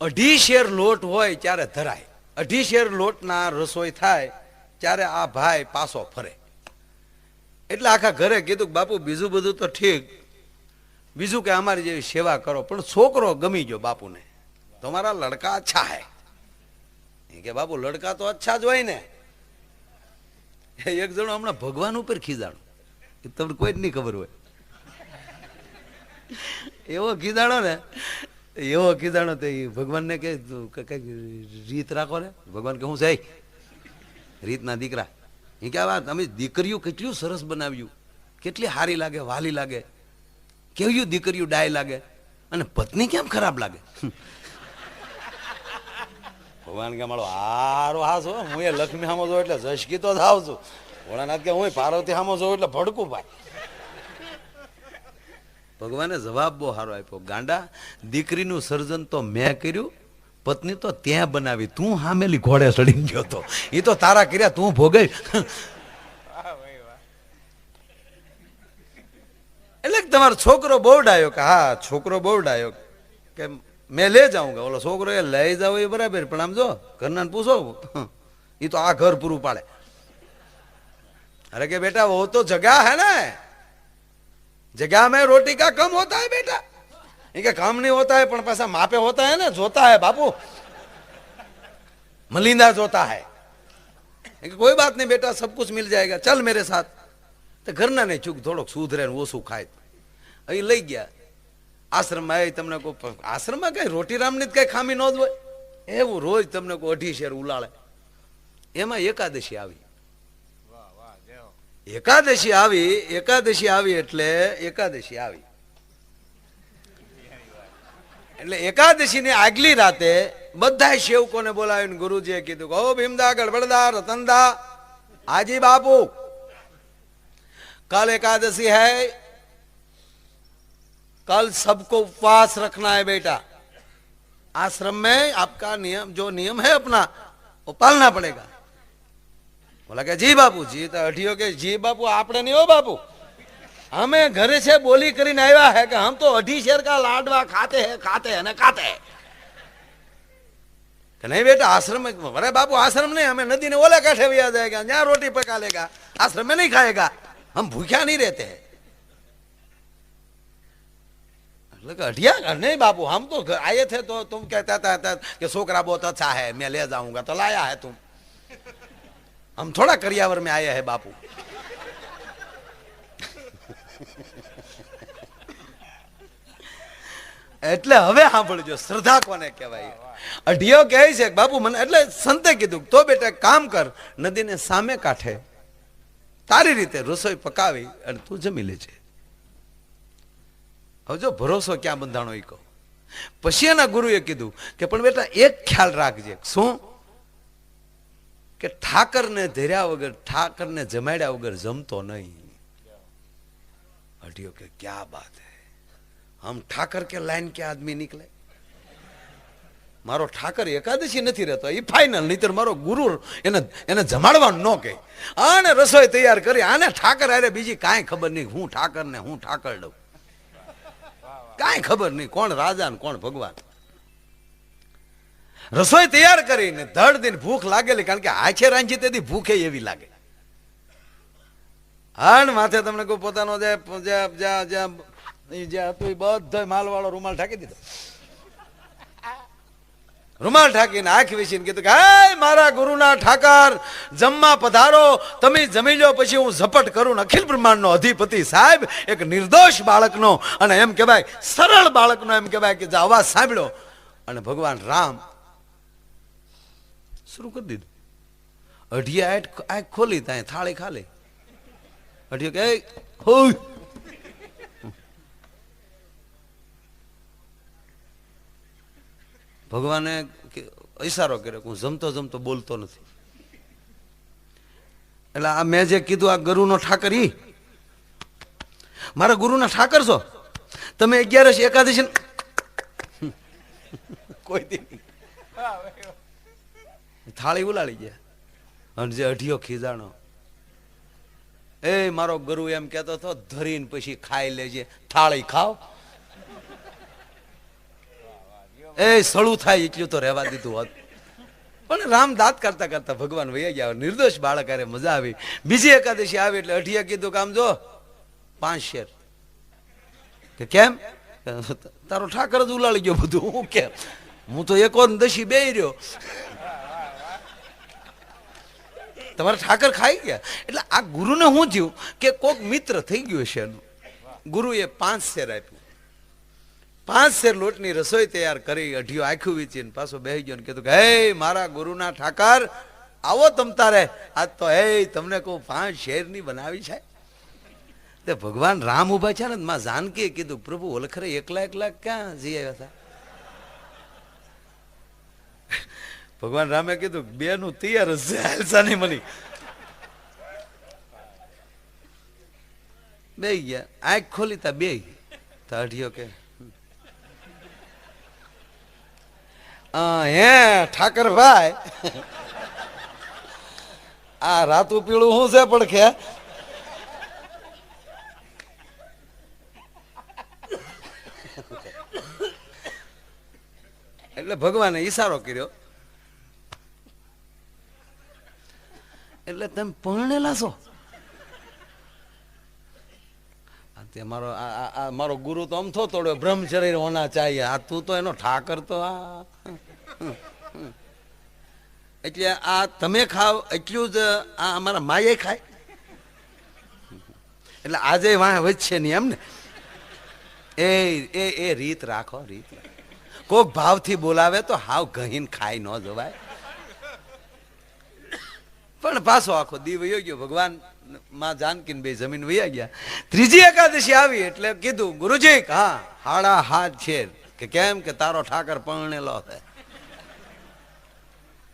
અઢી શેર લોટ હોય ત્યારે ધરાય. અઢી શેર લોટના રસોઈ થાય ત્યારે આ ભાઈ પાસો ફરે. એટલે આખા ઘરે કીધું કે બાપુ, બીજું બધું તો ઠીક. બીજું કે અમારી જેવી સેવા કરો, પણ છોકરો ગમી ગયો બાપુને. તમારા લડકા અચ્છા હે. કે બાપુ, લડકા તો અચ્છા જ હોય ને. એક જણો હમણાં ભગવાન ઉપર ખીજાણો. તમને કોઈ જ નહીં ખબર હોય. એવો ખીજાણો ને. એવો કીધાણો તે ભગવાનને કે, કંઈક રીત રાખો ને. ભગવાન કે હું છે રીતના દીકરા. એ કે વાત, અમે દીકરીઓ કેટલું સરસ બનાવ્યું. કેટલી સારી લાગે, વાલી લાગે. કેવું દીકરીઓ ડાય લાગે. અને પત્ની કેમ ખરાબ લાગે? ભગવાન કે, મારો હારો હો. હું એ લક્ષ્મી સામો જોઉં એટલે જશકી તો થાવ છું. ભોળાનાથ કે, હું પાર્વતી સામો જોઉં એટલે ભડકું ભાઈ. ભગવાને જવાબ બહુ સારો આપ્યો. ગાંડા, દીકરીનું સર્જન તો મેં કર્યું, પત્ની તો ત્યાં બનાવી. તું હામેલી ઘોડે ચડીને ગયો તો. એ તો તારા કર્યા, તું ભોગે એટલે તમારો છોકરો બહુ ડાયો કે, હા, છોકરો બહુ ડાયો કે, મેં લે જાઉં કે. ઓલો છોકરો એ લઈ જાવ એ બરાબર, પણ આમ જો ઘરના પૂછો. એ તો આ ઘર પૂરું પાડે. અરે કે બેટા વો તો જગા હે ને. जगह में रोटी का कम होता है बेटा इनके कम नहीं होता है पण पैसा मापे होता है ना जोता है बापू मलिंदा जोता है इनके कोई बात नहीं बेटा सब कुछ मिल जाएगा चल मेरे साथ તો ઘરના નહીં ચૂક થોડોક સુધરે ને ઓછું ખાય અહીં લઈ ગયા આશ્રમમાં એ તમને કોઈ આશ્રમમાં કઈ રોટી રામની જ કઈ ખામી ન જ હોય એવું રોજ તમને કોઈ અઢી શેર ઉલાળે એમાં એકાદશી આવી એકાદશી આવી એકાદશી આવી એટલે એકાદશી આવી એટલે એકાદશી ની આગલી રાતે બધા સેવકોને બોલાવીને ગુરુજીએ કીધું કે ઓ ભીમદા ગડબડદા રતનદા હાજી બાપુ कल एकादशी है कल सबको उपवास रखना है बेटा आश्रम में आपका नियम जो नियम है अपना वो पालना पड़ेगा बोला कि जी बापू जी तो अठियो के जी बापू आपने नहीं हो बापू हमें घरे से बोली કરીને આવ્યા है कि हम तो अढ़ी शेर का लाडवा खाते हैं खाते हैं ना खाते हैं कि नहीं बेटा आश्रम में अरे बापू आश्रम नहीं हमें नदी ने ओले काठे भैया जाएगा जहाँ रोटी पका लेगा आश्रम में नहीं खाएगा हम भूखा नहीं रहते हैं એટલે કે અઢિયા नहीं बाबू हम तो घर आए थे तो तुम कहता था, था कि छोकरा बहुत अच्छा है मैं ले जाऊंगा तो लाया है तुम हम थोड़ा करियावर में आए हैं बापू એટલે હવે સાંભળજો શ્રદ્ધા કોને કહેવાય અઢિયો કહે છે કે બાપુ મને એટલે સંતે કીધું તો બેટા એક કામ કર નદીને સામે કાંઠે તારી રીતે રસોઈ પકાવી અને તું જમી લેજે હવે જો ભરોસો ક્યાં બંધાણો એ કહો પછી એના ગુરુએ કીધું કે પણ બેટા એક ખ્યાલ રાખજે શું કે ઠાકરને ધેર્યા વગર, ઠાકરને જમાડ્યા વગર જમતો નહીં. હટિયો કે, ક્યા બાત હે? હમ ઠાકર કે લાઈન કે આદમી નીકળે? મારો ઠાકર એકાદશી નથી રહેતો. એ ફાઇનલ નહીતર મારો ગુરુ એને એને જમાડવાનું ન કહે. આને રસોઈ તૈયાર કરી, આને ઠાકર આરે બીજી કાંઈ ખબર નહીં. હું ઠાકર ને હું ઠાકર દઉં કાંઈ ખબર નહીં કોણ રાજા ને કોણ ભગવાન. રસોઈ તૈયાર કરીને ધડ દિન ભૂખ લાગેલી કારણ કે આછે રાંચી તેથી ભૂખે એવી લાગે. હાણ માથે તમને કોઈ પોતાનો જે જ્યાં હતું એ બધો માલવાળો રૂમાલ ઠાકી દીધો. રૂમાલ ઠાકીને આંખ વેચીને કીધું કે, હાય, મારા ગુરુના ઠાકર, જમવા પધારો. તમે જમી લો, પછી હું ઝપટ કરું. ને અખિલ બ્રહ્માંડનો અધિપતિ સાહેબ એક નિર્દોષ બાળકનો અને એમ કહેવાય સરળ બાળકનો એમ કહેવાય કે જે અવાજ સાંભળ્યો. અને ભગવાન રામ શરૂ કરી દીધું. અઢિયા આઠ આંખ ખોલી ત્યાં થાળી ખાલી. અઢિયો કે ભગવાને ઈશારો કર્યો હું જમતો જમતો બોલતો નથી. એટલે આ મેં જે કીધું આ ગુરુનો ઠાકર ઈ. મારા ગુરુના ઠાકર છો? તમે અગિયારસ એકાદશી કોઈ દી. થાળી ઉલાળી ગયા. અને જે અઢીઓ ખીજાણો. એ મારો ગુરુ એમ કહેતો હતો, ધરીને પછી ખાઈ લેજે. થાળી ખાવ. એ સળું થાય એટલું તો રહેવા દીધું હોત. પણ રામ દાંત કરતા કરતા ભગવાન વૈયા ગયા. નિર્દોષ બાળક અરે મજા આવી. બીજી એકાદશી આવી એટલે અઢીએ કીધું કામ જો, પાંચ શેર. કે કેમ? તારો ઠાકર જ ઉલાળી ગયો બધું. હું કેમ? હું તો એકો દશી બે રહ્યો. તમારા ઠાકર ખાઈ ગયા. એટલે આ ગુરુને શું થયું કે કોક મિત્ર થઈ ગયો છે એનું. ગુરુએ પાંચ શેર આપ્યું. પાંચ શેર લોટની રસોઈ તૈયાર કરી અઢીઓ આખું વીચીને પાછો બેસી ગયો કીધું કે, હે મારા ગુરુના ઠાકર, આવો તમતા રહે આજ તો, હે, તમને કહું પાંચ શેરની બનાવી છે? તે ભગવાન રામ ઊભા છે ને માં જાનકીએ કીધું, પ્રભુ ઓલખરે એકલા એકલા ક્યાં જઈ આવ્યા હતા? ભગવાન રામે કીધું બે નું તૈયાર જ હાલસા નહીં મની બે ગયા. આંખ ખોલી તા બે તાઢીઓ કે હે ઠાકરભાઈ, આ રાતું પીળું શું છે પણ કે? એટલે ભગવાને ઈશારો કર્યો. એટલે તમે પરણેલા છો મારો મારો ગુરુ તો આમ થો તોડ્યો બ્રહ્મચર્ય હોના ચાહીએ. આ તું તો એનો ઠાકર તો આ. એટલે આ તમે ખાવ, એટલું જ આ અમારા માએ ખાય. એટલે આજે વાહ વચ્ચે નહીં એમ ને. એ એ એ રીત રાખો, રીત. કોક ભાવથી બોલાવે તો હાવ ગહીન ખાઈ ન જવાય. પણ પાછો આખો દી વયો ગયો. ભગવાનમાં જાનકીન બે જમીન વયા ગયા. ત્રીજી એકાદશી આવી એટલે કીધું, ગુરુજી, હા, હાડા હાથ છે. કે કેમ કે તારો ઠાકર પરણેલો છે.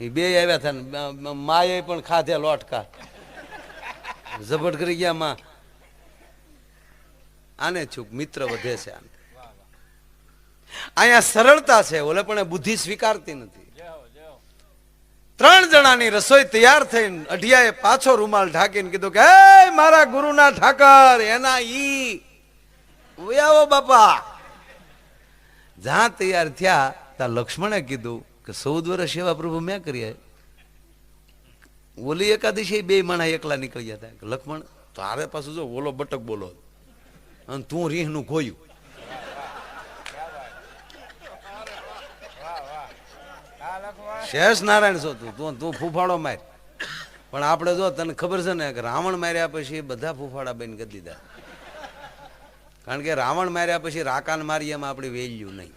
એ બે આવ્યા હતા માએ પણ ખાધે લોટકા. ઝબટ કરી ગયા માં. આને ચૂક મિત્ર વધે છે આને અહીંયા સરળતા છે, ઓલે પણ બુદ્ધિ સ્વીકારતી નથી. ત્રણ જણાની રસોઈ તૈયાર થઈને અઢિયાએ પાછો રૂમાલ ઢાંકીને કીધું કે, હે, મારા ગુરુના ઠાકર એના ઈ. ઉયાવો બાપા. જ્યાં તૈયાર થયા, ત્યાં લક્ષ્મણે કીધું કે, ચૌદ વર્ષ એવા પ્રભુ મેં કર્યા ઓલી એકાદશી બે માણા એકલા નીકળી જતા લક્ષ્મણ, તારે પાછું જો ઓલો બટક બોલો. અને તું રીહનું ખોયું શેષ નારાયણ છો તું તું તું ફૂફાડો માર. પણ આપણે જો તને ખબર છે ને કે રાવણ માર્યા પછી બધા ફૂફાડા બની કરી દીધા. કારણ કે રાવણ માર્યા પછી રાકાન મારી એમાં આપણે વેલ્યુ નહીં.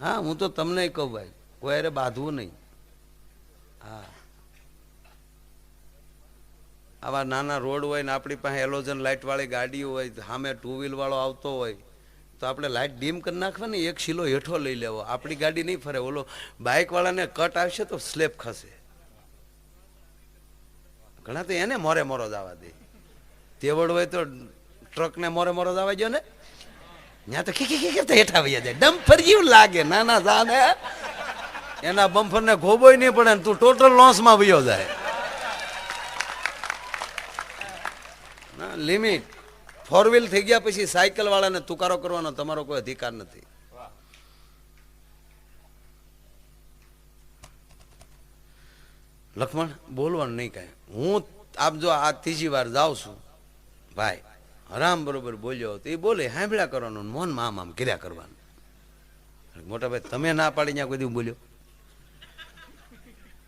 હા, હું તો તમને કહું ભાઈ, કોઈ અરે બાંધવું નહીં. હા. આવા નાના રોડ હોય ને આપણી પાસે એલોજન લાઇટવાળી ગાડી હોય, સામે ટુ વ્હીલવાળો આવતો હોય તો આપણે લાઇટ ડીમ કરી નાખવાની એક શીલો હેઠો લઈ લેવો. આપણી ગાડી નહીં ફરે. ઓલો બાઇકવાળાને કટ આવશે તો સ્લેપ ખસે. ઘણા તો એને મોરે મોરો જ આવવા દે. તેવડ હોય તો ટ્રકને મોરે મોરો જ આવવા ગયો ને. ત્યાં તો ખીખી ખીખી તો હેઠા વૈયા જાય. ડમ્પર જેવું લાગે. નાના જાને એના બમ્ફરને ખોબોય નહીં પડે તું ટોટલ લોસમાં વયો જાય. લિમિટ ફોર વ્હીલ થઈ ગયા પછી સાયકલ વાળાને તુકારો કરવાનો તમારો કોઈ અધિકાર નથી. લખમણ, બોલવાનું નહીં કાંઈ. હું આપ જો આ ત્રીજી વાર જાઉં છું, ભાઈ, હરામ બરોબર બોલ્યો તો એ બોલે, હાંભળ્યા કરવાનું ને મોન આમ આમ કર્યા કરવાનું. મોટા ભાઈ, તમે ના પાડી ત્યાં કોઈ દી બોલ્યો?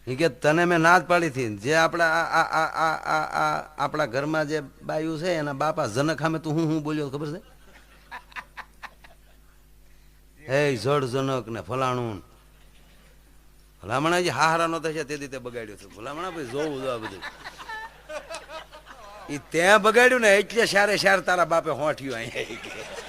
એ કે તને મેં ના જ પાડી હતી. જે આપણા આપણા ઘરમાં જે બાયું છે એના બાપા જનક સામે તું હું હું બોલ્યો ખબર છે? હે જડ જનક ને ફલાણું. ભલામણા જે હારા નો થશે તે રીતે બગાડ્યો છે. ભલામણા ભાઈ જોવું જો આ બધું. એ ત્યાં બગાડ્યું ને એટલે સારે સાર તારા બાપે હોઠ્યું અહીંયા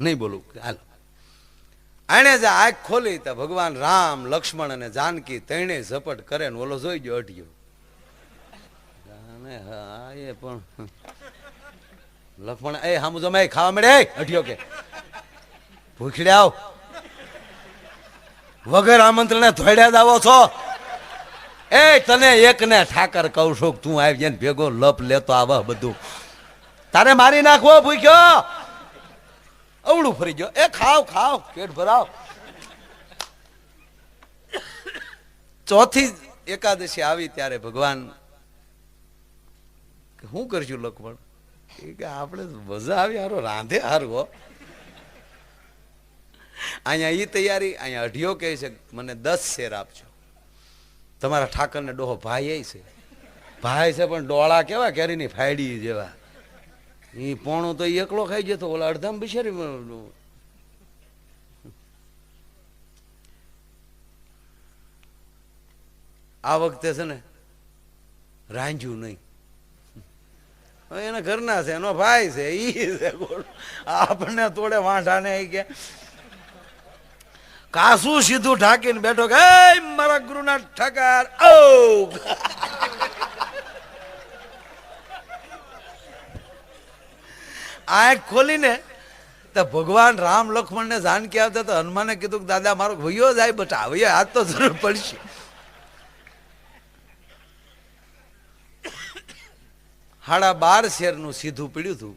નહીં બોલું હાલો. આણે જે આંખ ખોલી તો ભગવાન રામ, લક્ષ્મણ અને જાનકી તેણે ઝપટ કરે ને ઓલો જોઈ ગયો અઢિયો. પણ લક્ષ્મણ એ હામુ જમે ખાવા મળે અઢિયો કે. ભૂખડે આવ. વગર આમંત્રણે ધોડ્યા જ આવો છો. એ તને એક ને ઠાકર કહું છું તું આવી ભેગો લપ લેતો આવ બધું. તારે મારી નાખવો, ભૂખ્યો. અવળું ફરી ગયો. એ ખાવ ખાવ, પેટ ભરાવ. ચોથી એકાદશી આવી ત્યારે ભગવાન શું કરશું લખમણ? એ કે, આપણે મજા આવી. હારો રાંધે હારવો અહીંયા એ તૈયારી, અહીંયા અઢીઓ કહે છે, મને દસ શેર આપજો. તમારા ઠાકરને ડોહો ભાઈ છે. ભાઈ છે પણ ડોળા કેવા કેરીની ફાયડી જેવા. એ પોણું તો એકલો ખાઈ જતો, ઓલા અડધામ બિચારી આ વખતે છે ને રાંજ્યું નહીં. એના ઘરના છે, એનો ભાઈ છે, ઈ છે આપણને તોડે વાંઢાને કે, કાસુ સીધું ઢાંકીને બેઠો કે મારા ગુરુના ઠાકર ઓ આંખ ખોલીને તો ભગવાન રામ લક્ષ્મણને જાનકી આવતા તો હનુમાને કીધું કે, દાદા, મારો ભૈયો જાય બટ હવે આજ તો જરૂર પડશે. હાડા બાર શેરનું સીધું પીડ્યું હતું,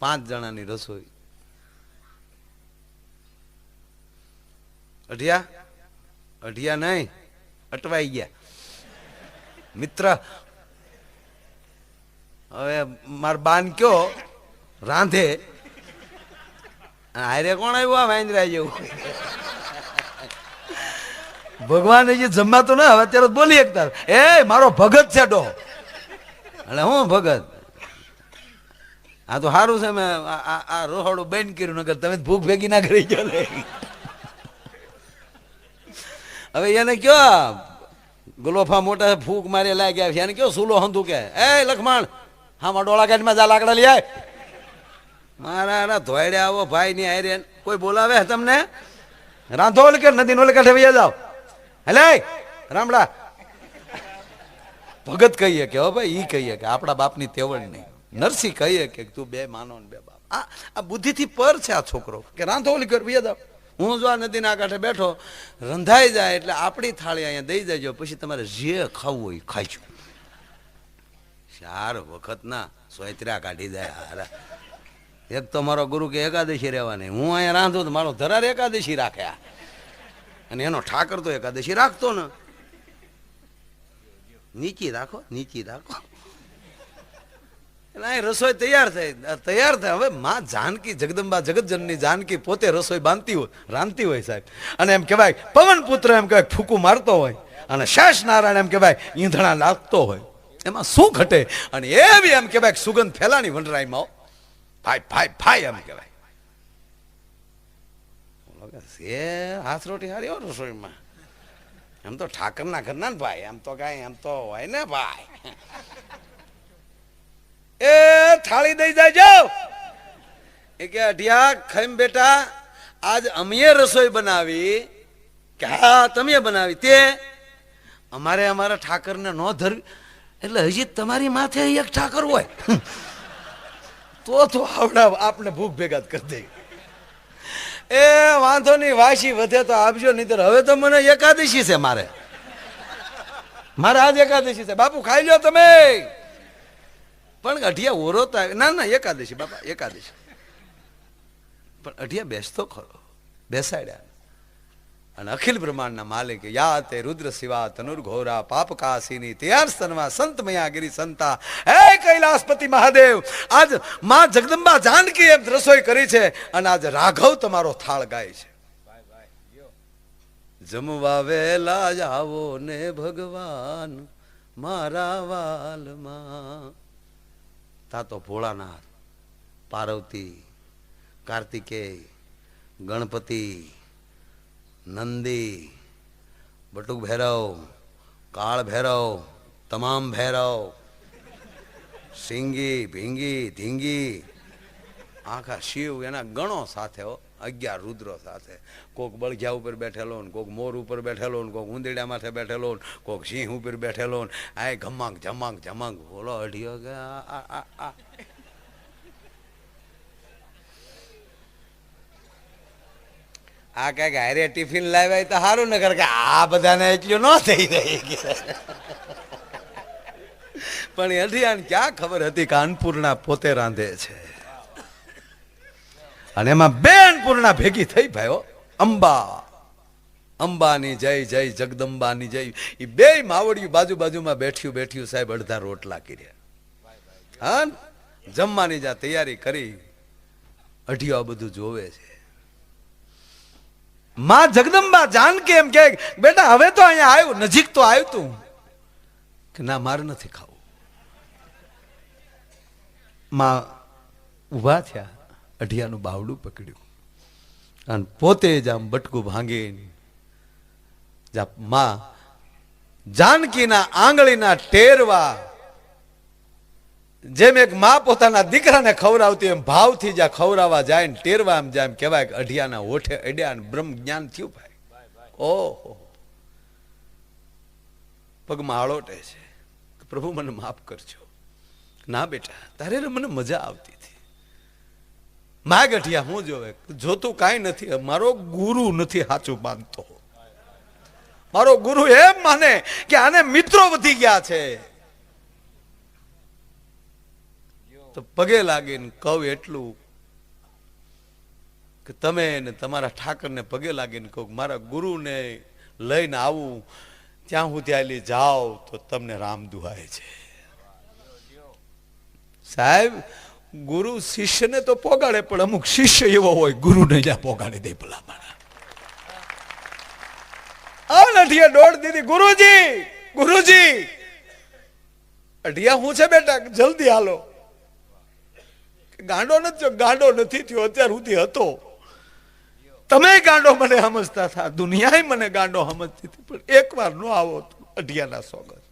પાંચ જણાની રસોઈ. અઢિયા? અઢિયા નહીં, અટવાઈ ગયા. મિત્ર, હવે મારો બાન કયો? રાંધે. હારે કોણ આવ્યું? આ વાંદરા જેવું. ભગવાન હજી જમવા તો ના હવે અત્યારે બોલી એકતા એ, મારો ભગત છે ડો. એટલે હું ભગત? આ તો સારું છે, મેં આ- રોહડું બેન કર્યું નગર તમે ભૂખ ભેગી ના કરી ગયો હવે એને કયો, ગુલોફા મોટા ફૂક મારે લાગ્યા એને કયો સુલો હંધુ કે? એ, લખમણ હા ડોળા કાઢમાં જા લાકડા લઈ આય. મારા ના આવો ભાઈ ની આયરે કોઈ બોલાવે તમને? રાંધો ઓલે નદી ઓલે કાંઠે વૈયા જાવ હેલે, રામડા. ભગત કહીએ કે, હો ભાઈ, ઈ કહીએ કે, આપણા બાપની તેવડ નહીં. નરસિંહ કહીએ કે, તું બે માનો ને બે બાપ. આ આ બુદ્ધિથી પર છે આ છોકરો. કે રાંધો ઓલી કર, વૈયા જાઓ. હું જો આ નદીના કાંઠે બેઠો, રંધાઈ જાય એટલે આપણી થાળી અહીંયા દઈ દેજો, પછી તમારે જે ખાવું હોય એ ખાઈશું ચાર વખત ના સોયત્રા કાઢી જાય હારા. એક તો મારો ગુરુ કે એકાદશી રહેવાની. હું અહીંયા રાંધું તો મારો ધરાર એકાદશી રાખ્યા અને એનો ઠાકર તો એકાદશી રાખતો ને. નીચી રાખો નીચી રાખો. એટલે અહીં રસોઈ તૈયાર થઈ, તૈયાર થાય. હવે માં જાનકી, જગદંબા જગતજનની જાનકી પોતે રસોઈ બાંધતી હોય, રાંધતી હોય સાહેબ. અને એમ કહેવાય, પવન પુત્ર એમ કહેવાય, ફૂકું મારતો હોય. અને શેષ નારાયણ એમ કહેવાય, ઈંધણા લાગતો હોય. એમાં શું ઘટે? અને એ બી એમ કહેવાય સુગંધ ફેલાની વંડરાઈમાં હો. ભાઈ ભાઈ એમ કહેવાય. બોલો હાથરોટી હારી હો રસોઈમાં? એમ તો ઠાકરના ઘરના ને ભાઈ, એમ તો કાંઈ, એમ તો હોય ને ભાઈ. એ થાળી દઈ જાજો. એ કે અઢિયા ખાઈમ બેટા, આજ અમીએ રસોઈ બનાવી. કે, હા, તમે બનાવી. તે, અમારે અમારા ઠાકરને ન ધરવી એટલે હજી તમારી માથે એક ઠાકર હોય. તો તો આવડા આપને ભૂખ ભેગા કરી દે એ વાંધો નહીં વાસી વધે તો આપજો નહીં હવે તો મને એકાદશી છે મારે. મારે આજ એકાદશી છે. બાપુ, ખાઈ લો તમે. પણ અઢિયા ઓરો તો ના ના, એકાદશી, બાપા, એકાદશી. પણ અઢિયા બેસતો ખરો. બેસાડ્યા. અને અખિલ બ્રહ્માંડના માલિક યા તે રુદ્ર શિવા તનુર્ઘોરા પાપ કાસીની ત્યાર સ્તનમાં સંત મયાગીરી સંતા. હે કૈલાસપતિ મહાદેવ, આજમાં જગદંબા જાનકી એમ રસોઈ કરી છે અને આજ રાઘવ તમારો થાળ ગાય છે. જમવા વેલા આવો ને ભગવાન મારા વાલમાં. તા તો ભોળાનાથ, પાર્વતી, કાર્તિકેય, ગણપતિ નંદી બટુક ભૈરવ કાળ ભૈરવ તમામ ભૈરવ સિંગી ભીંગી ધીંગી આખા શિવ એના ગણો સાથે હો અગિયાર રુદ્રો સાથે કોક બળગ્યા ઉપર બેઠેલો ને કોક મોર ઉપર બેઠેલો ને કોક ઉંદરડા માથે બેઠેલો ને કોક સિંહ ઉપર બેઠેલો ને આ ઘમાંક જમાંક જમાંક બોલો અઢીઓ કે આ આ કંઈક હારે ટિફિન લાવ્યા તો સારું નગર કે આ બધાને એટલું ન થઈ રહી પણ અઢિયાને ક્યાં ખબર હતી કે અન્નપૂર્ણા પોતે રાંધે છે? અને એમાં બે અન્નપૂર્ણા ભેગી થઈ ભાઈઓ અંબા. અંબાની જય જય, જગદંબાની જય. એ બે માવડિયું બાજુ બાજુમાં બેઠ્યું બેઠ્યું, સાહેબ, અડધા રોટલા કર્યા. હા? જમવાની જ્યાં તૈયારી કરી, અઢિયો બધું જોવે છે. માં જગદંબા જાનકી એમ કે, બેટા, હવે તો અહીંયા આવ્યું, નજીક તો આવ્યું તું. કે, ના, મારે નથી ખાવું. માં ઊભા થયા, અઢિયાનું બાવડું પકડ્યું. અને પોતે જ આમ બટકું ભાંગીને જા માં જાનકીના આંગળીના ટેરવા જેમ એક મા પોતાના દીકરાને ખવડાવતી એમ ભાવથી જ્યાં ખવડાવવા જાય ને ટેરવા એમ જાય એમ કહેવાય કે અઢિયાના ઓઠે અડ્યા બ્રહ્મ જ્ઞાન થયું ભાઈ. ઓહો. પગમાં આળોટે છે. પ્રભુ મને માફ કરજો. ના બેટા, તારે મને મજા આવતી હતી. મા ગઠિયા હું જોવે? જોતું કાંઈ નથી. મારો ગુરુ નથી સાચું માનતો. મારો ગુરુ એમ માને કે આને મિત્રો વધી ગયા છે. તો પગે લાગીને કહું એટલું કે તમે ને તમારા ઠાકરને પગે લાગીને કહું મારા ગુરુને લઈને આવું. ત્યાં હું ત્યાં જાઓ તો તમને રામ દુહાય છે. સાહેબ, ગુરુ શિષ્યને તો પોગાડે, પણ અમુક શિષ્ય એવો હોય, ગુરુને જ્યાં પોગાડી દે પેલા મારા અઢિયા દોઢ દીધી, ગુરુજી ગુરુજી. અઢિયા હું છે બેટા? જલ્દી હાલો. ગાંડો નથી ગાંડો નથી થયો, અત્યાર સુધી હતો. તમે ગાંડો મને સમજતા હતા દુનિયાએ મને ગાંડો સમજતી હતી, પણ એકવાર નો આવો અઢિયાના સોગત.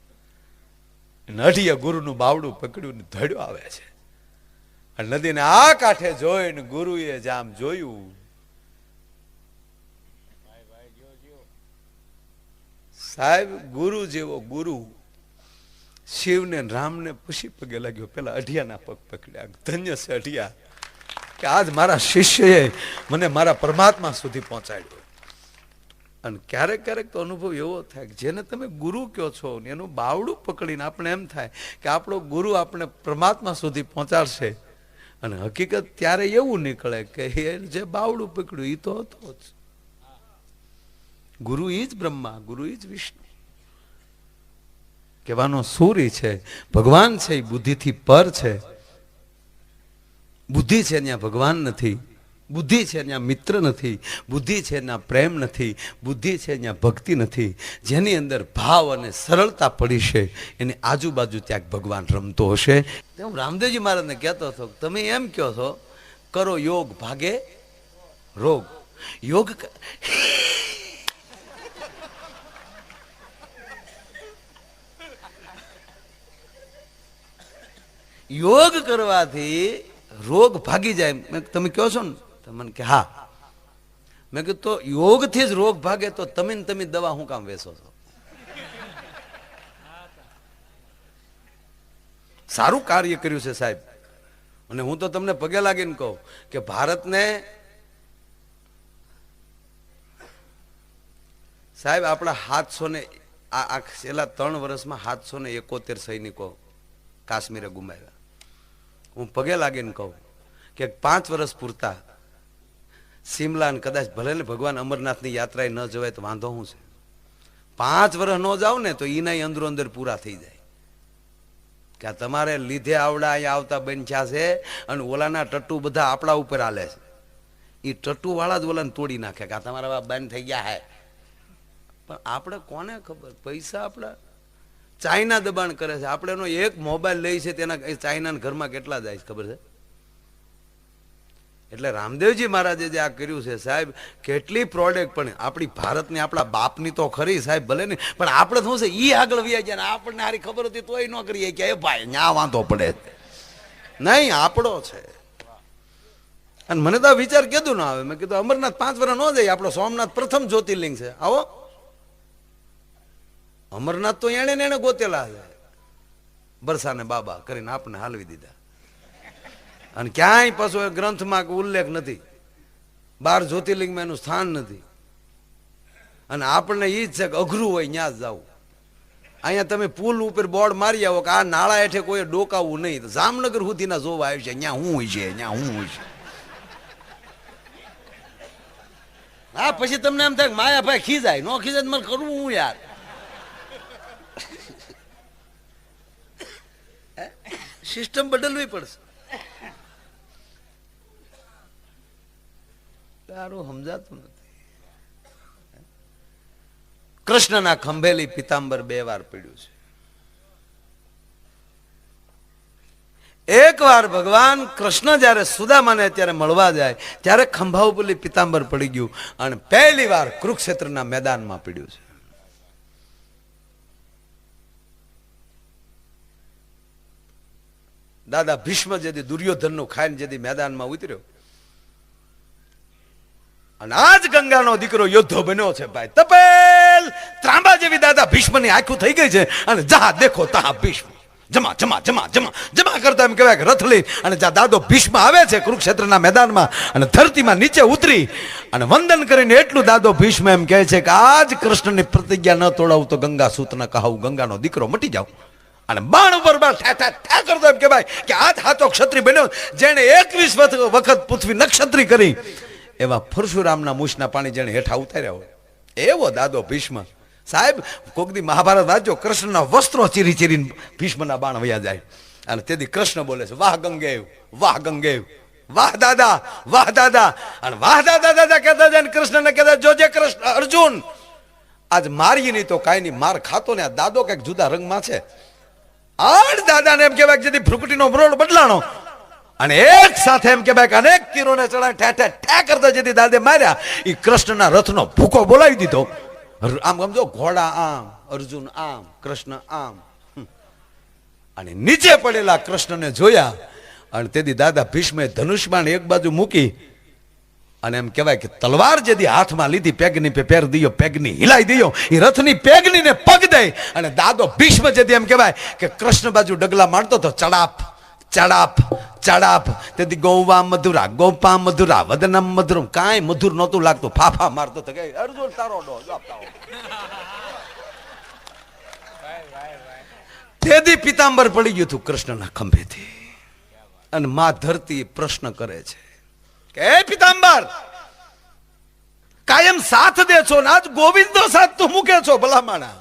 અઢિયા ગુરુનું બાવડું પકડ્યું ને ધડ્યો આવે છે. નદીને આ કાંઠે જોઈને ગુરુએ જામ જોયું, સાહેબ, ગુરુ જેવો ગુરુ શિવને ને રામને પછી પગે લાગ્યો. પેલા અઢિયાના પગ પકડ્યા. ધન્ય છે અઢિયા. કે આજ મારા શિષ્યએ મને મારા પરમાત્મા સુધી પહોંચાડ્યો. અને ક્યારેક ક્યારેક તો અનુભવ એવો થાય કે જેને તમે ગુરુ કહો છો ને એનું બાવડું પકડીને આપણે એમ થાય કે આપણો ગુરુ આપણે પરમાત્મા સુધી પહોંચાડશે. અને હકીકત ત્યારે એવું નીકળે કે એ જે બાવડું પકડ્યું એ તો હતો જ. ગુરુ ઈ જ બ્રહ્મા, ગુરુ ઈ જ વિષ્ણુ. કહેવાનો સૂરી છે, ભગવાન છે એ બુદ્ધિથી પર છે. બુદ્ધિ છે ત્યાં ભગવાન નથી, બુદ્ધિ છે ત્યાં મિત્ર નથી, બુદ્ધિ છે ત્યાં પ્રેમ નથી, બુદ્ધિ છે ત્યાં ભક્તિ નથી. જેની અંદર ભાવ અને સરળતા પડી છે, એની આજુબાજુ ત્યાં ભગવાન રમતો હશે. હું રામદેવજી મહારાજને કહેતો હતો, તમે એમ કહો છો, કરો યોગ ભાગે રોગ. યોગ યોગ કરવાથી રોગ ભાગી જાય. મેં તમે કહો છો ને? તો મને કે, હા. મેં કીધું, તો યોગથી જ રોગ ભાગે તો તમે ને તમે દવા હું કામ વેચો છો? સારું કાર્ય કર્યું છે સાહેબ. અને હું તો તમને પગે લાગીને કહું કે ભારતને સાહેબ, આપણા સાતસો ને આ આ છેલ્લા ત્રણ વર્ષમાં સાતસો ને એકોતેર સૈનિકો કાશ્મીરે ગુમાવ્યા. હું પગે લાગીને કહું કે પાંચ વર્ષ પૂરતા સિમલા ને કદાચ ભલે ને ભગવાન અમરનાથની યાત્રાએ ન જવાય તો વાંધો શું છે? પાંચ વર્ષ ન જાવ ને તો એના અંદરો અંદર પૂરા થઈ જાય. કે તમારે લીધે આવડા અહીંયા આવતા બન્યા છે અને ઓલાના ટટ્ટુ બધા આપણા ઉપર હાલે છે. એ ટટ્ટુવાળા જ ઓલાને તોડી નાખે કે આ તમારા બંધ થઈ ગયા હે. પણ આપણે કોને ખબર? પૈસા આપણા ચાઇના દબાણ કરે છે. આપણે એનો એક મોબાઈલ લઈ છે તેના એ ચાઇનાના ઘરમાં કેટલા જાય છે ખબર છે? એટલે રામદેવજી મહારાજે જે આ કર્યું છે, સાહેબ, કેટલી પ્રોડક્ટ પણ આપણી ભારતની, આપણા બાપની તો ખરી સાહેબ, ભલે ને, પણ આપણે શું છે, ઈ આગળ વ્યા ગયા આપણને સારી ખબર હતી, તોય ન કરીએ કે એ ભાઈ, ન્યા વાંધો પડે. નહીં, આપણો છે. અને મને તો વિચાર કીધું ના આવે. મેં કીધું, અમરનાથ પાંચ વર્ષ ન જાય, આપણો સોમનાથ પ્રથમ જ્યોતિર્લિંગ છે. આવો. અમરનાથ તો એણે ને એને ગોતેલા છે. બરસાને બાબા કરીને આપણે હાલવી દીધા. અને ક્યાંય પાછો એ ગ્રંથમાં ઉલ્લેખ નથી. બાર જ્યોતિર્લિંગમાં એનું સ્થાન નથી. અને આપણને એ જ છે કે અઘરું હોય ત્યાં જ જવું. અહીંયા તમે પુલ ઉપર બોર્ડ મારી આવો કે આ નાળા હેઠે કોઈ ડોકાવું નહીં. તો જામનગર સુધીના જોવા આવ્યું છે. અહીંયા હું હોય છે અહીંયા હું હોય છે. હા, પછી તમને એમ થાય કે માયાભાઈ ખીજાય. નો ખીજાય મને કરવું હું યાર? સિસ્ટમ બદલવી પડશે. તારું સમજાતું નથી. કૃષ્ણના ખંભેલી પિતાંબર બે વાર પીડ્યું છે. એક વાર ભગવાન કૃષ્ણ જ્યારે સુદામાને ત્યારે મળવા જાય, ત્યારે ખંભા ઉપરલી પિતાંબર પડી ગયું અને પહેલી વાર કુરુક્ષેત્રના મેદાનમાં પીડ્યું છે. દાદા ભીષ્મ જેથી દુર્યોધનનું ખાઈને જેથી મેદાનમાં ઉતર્યો. અને આજ ગંગાનો દીકરો યોદ્ધો બન્યો છે ભાઈ. તપેલ ત્રાંબા જેવી દાદા ભીષ્મની આંખું થઈ ગઈ છે અને જહા દેખો તહા ભીષ્મ. જમા જમા જમા જમા જમા કરતા એમ કહેવાય કે રથ લઈ અને જ્યાં દાદો ભીષ્મ આવે છે કુરુક્ષેત્રના મેદાનમાં અને ધરતીમાં નીચે ઉતરી અને વંદન કરીને એટલું દાદો ભીષ્મ એમ કહે છે કે આજ કૃષ્ણની પ્રતિજ્ઞા ન તોડાવું તો ગંગા સૂતના કહાવું, ગંગાનો દીકરો મટી જાવ અને બાણ ઉપર બાણ ઠા ઠા ઠા કરતો એમ કહેવાય કે આ હાથો ક્ષત્રિય બન્યો. જેણે એકવીસ વખત પૃથ્વી નક્ષત્રી કરી. એવા પરશુરામના મૂછના પાણી જેણે હેઠા ઉતાર્યા હોય. એવો દાદો ભીષ્મ. સાહેબ કોકદી મહાભારત વાંચો કૃષ્ણના વસ્ત્રો ચીરી ચીરીને ભીષ્મના બાણ વયા જાય. અને તેથી કૃષ્ણ બોલે છે, વાહ ગંગેવ વાહ ગંગેવ, વાહ દાદા વાહ દાદા. અને વાહ દાદા દાદા કહેતા જાય કૃષ્ણને કહેતા જોજે કૃષ્ણ, અર્જુન. આજ મારી નહીં તો કાંઈ નહીં માર ખાતો ને આ દાદો કંઈક જુદા રંગમાં છે. આઠ દાદાને એમ કહેવાય જેથી ભ્રુકટીનો મરોડ બદલાણો. અને એક સાથે એમ કહેવાય કે અનેક તીરોને ચડા ઠે ઠે ઠે કરતા જેથી દાદે માર્યા. એ કૃષ્ણના રથનો ભૂકો બોલાવી દીધો. આમ સમજો ઘોડા આમ, અર્જુન આમ, કૃષ્ણ આમ. અને નીચે પડેલા કૃષ્ણને જોયા. અને તેથી દાદા ભીષ્મે ધનુષ્માન એક બાજુ મૂકી અને એમ કહેવાય કે તલવાર જેથી હાથમાં લીધી, પેગની પે પેર દિયો, પેગની હિલાઈ દયો એ રથની પેગનીને પગ દે અને દાદો ભીષ્મ જેથી એમ કહેવાય કે કૃષ્ણ બાજુ ડગલા મારતો તો ચડાપ ચડાપ ચડાપ. તેથી ગૌવા મધુરા, ગોપા મધુરા, વદનમ મધુરમ, કાંઈ મધુર નહોતું લાગતું. ફાફા મારતો તો કઈ અર્જુન તારો ડો. તેથી પિતાંબર પડી ગયું હતું કૃષ્ણના ખંભેથી. અને મા ધરતી પ્રશ્ન કરે છે કે, હે પિતાંબર, કાયમ સાથ દે છો ને, આજ ગોવિંદનો સાથ તું મૂકે છો ભલામાણા.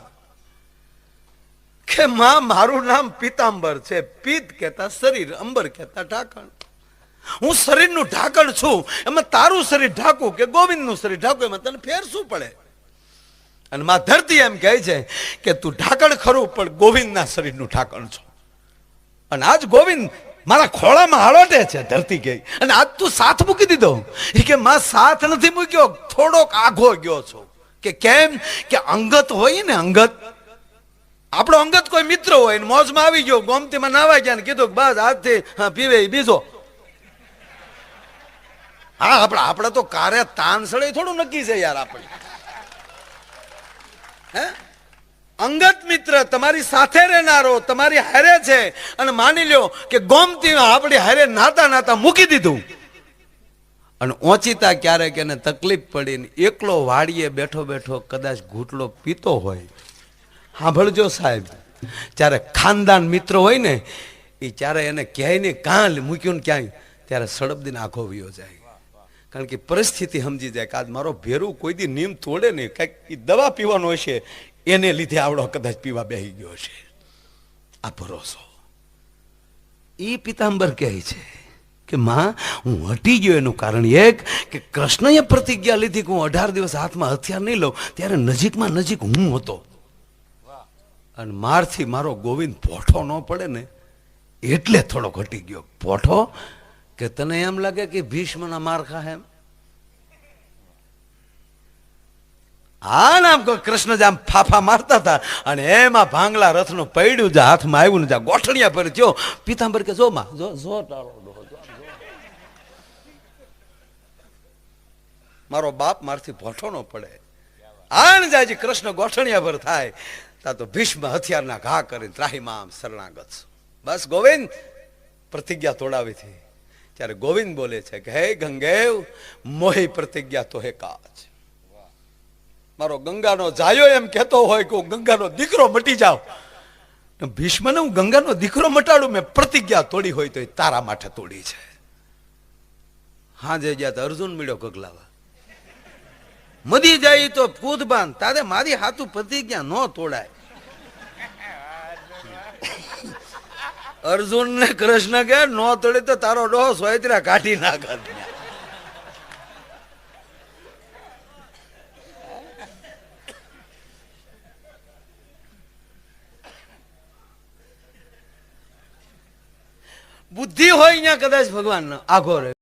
કે, માં, મારું નામ પિતાંબર છે. પિત કહેતા શરીર, અંબર કહેતા ઢાંકણ. હું શરીરનું ઢાંકણ છું. એમાં તારું શરીર ઢાંકું કે ગોવિંદનું શરીર ઢાંકું? એમાં તને ફેર શું પડે? અને માં ધરતી એમ કહે છે કે, તું ઢાંકણ ખરું, પણ ગોવિંદના શરીરનું ઢાંકણ છો. અને આજ ગોવિંદ મારા ખોળામાં હાલોટે છે, ધરતી કે અને આજ તું સાથ મૂકી દીધો. એ કે માં, સાથ નથી મૂક્યો, થોડોક આઘો ગયો છો. કે કેમ? કે અંગત હોય ને અંગત. આપણો અંગત કોઈ મિત્ર હોય ને મોજમાં આવી ગયો, ગોમતીમાં નાવા ગયા ને કીધું બસ આજથી પીવે બીજો. હા, આપણે આપણે તો કારે તાન સળે થોડું નક્કી છે યાર આપણે. હે? અંગત મિત્ર, તમારી સાથે રહેનારો, તમારી હારે છે. અને માની લ્યો કે ગોમતી આપણી હારે નાતા નાતા મૂકી દીધું. અને ઓચિતા ક્યારેક એને તકલીફ પડીને એકલો વાડીએ બેઠો બેઠો કદાચ ઘૂંટલો પીતો હોય. સાંભળજો સાહેબ, જ્યારે ખાનદાન મિત્ર હોય ને, એ જ્યારે એને ક્યાંય ને કાં મૂક્યું ને ક્યાંય, ત્યારે સડબદીને આખો વયો જાય. કારણ કે પરિસ્થિતિ સમજી જાય કે આજ મારો ભેરું કોઈ દી નીમ તોડે નહીં, કંઈક એ દવા પીવાનો હશે એને લીધે આવડો કદાચ પીવા બેહી ગયો છે. આ ભરોસો. એ પિતાંબર કહે છે કે, માં, હું હટી ગયો એનું કારણ એક કે કૃષ્ણએ પ્રતિજ્ઞા લીધી કે હું અઢાર દિવસ હાથમાં હથિયાર નહીં લઉં, ત્યારે નજીકમાં નજીક હું હતો. અને મારથી મારો ગોવિંદ પોઠો ન પડે ને, એટલે થોડો ઘટી ગયો. પોઠો કે તને એમ લાગે કે ભીષ્મના માર ખાય એમ? હા નામ કૃષ્ણ જામ ફાફા મારતા હતા. અને એમાં ભાંગલા રથનું પૈડ્યું જે હાથમાં આવ્યું ને જ્યાં ગોઠણિયા પર થયો. પિતાંબર કે જો માં, જો જો. મારો બાપ મારથી ભોઠો ન પડે. આણ જાજી કૃષ્ણ ગોઠણિયા પર થાય. ત્યાં તો ભીષ્મ હથિયારના ઘા કરીને આમ શરણાગત. બસ ગોવિંદ પ્રતિજ્ઞા તોડાવી હતી. ત્યારે ગોવિંદ બોલે છે કે, હે ગંગેવ, મોહી પ્રતિજ્ઞા તો હે કાચ. મારો ગંગાનો જાયો એમ કહેતો હોય કે હું ગંગાનો દીકરો મટી જાવ ભીષ્મને હું ગંગાનો દીકરો મટાડું, મેં પ્રતિજ્ઞા તોડી હોય તો એ તારા માટે તોડી છે. હાજે ગયા તો અર્જુન મળ્યો ગગલાવા. મદી જાય તો કૂદ બાંધ, તારે મારી હાથું પ્રતિજ્ઞા ન તોડાય. અર્જુન ને કૃષ્ણ કે ન તોડે તો તારો ડોહ સોયત્રા કાઢી નાખ. બુદ્ધિ હોય ત્યાં કદાચ ભગવાન આઘો રહે